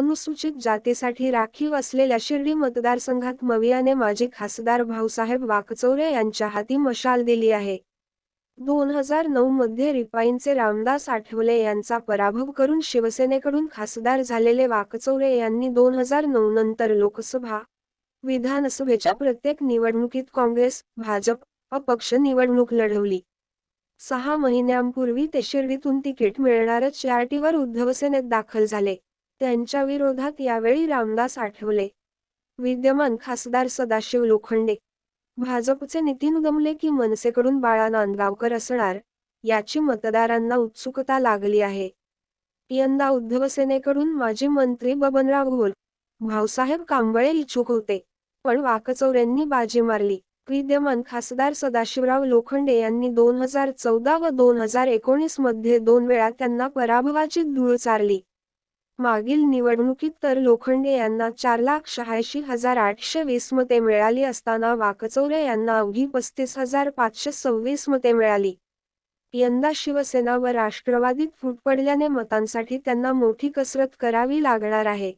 अनुसूचित जातीसाठी राखीव असलेल्या शिर्डी मतदारसंघात मवियाने माजी खासदार भाऊसाहेब वाकचौरे यांच्या हाती मशाल दिली आहे. दोन हजार नऊ मध्ये रिपाईंचे रामदास आठवले यांचा पराभव करून शिवसेनेकडून खासदार झालेले वाकचौरे यांनी दोन हजार नऊ नंतर लोकसभा विधानसभेच्या प्रत्येक निवडणुकीत काँग्रेस भाजप अपक्ष निवडणूक लढवली. सहा महिन्यांपूर्वी ते शिर्डीतून तिकीट मिळणारच चार्टीवर उद्धवसेनेत दाखल झाले. त्यांच्या विरोधात यावेळी रामदास आठवले. विद्यमान खासदार सदाशिव लोखंडे. भाजपचे नितीन गमले की मनसेकडून बाळा नांदगावकर असणार याची मतदारांना उत्सुकता लागली आहे. यंदा उद्धव सेनेकडून माजी मंत्री बबनराव घोल भाऊसाहेब कांबळे इच्छुक होते पण वाकचौऱ्यांनी बाजी मारली. विद्यमान खासदार सदाशिवराव लोखंडे यांनी दोन हजार चौदा व दोन हजार एकोणीसमध्ये दोन वेळा त्यांना पराभवाची धूळ चारली. मागील निवडणुकीत तर लोखंडे यांना चार लाख शहाऐंशी हजार आठशे वीस मते मिळाली असताना वाकचौरे यांना अवघी पस्तीस हजार पाचशे सव्वीस मते मिळाली. यंदा शिवसेना व राष्ट्रवादीत फूट पडल्याने मतांसाठी त्यांना मोठी कसरत करावी लागणार आहे.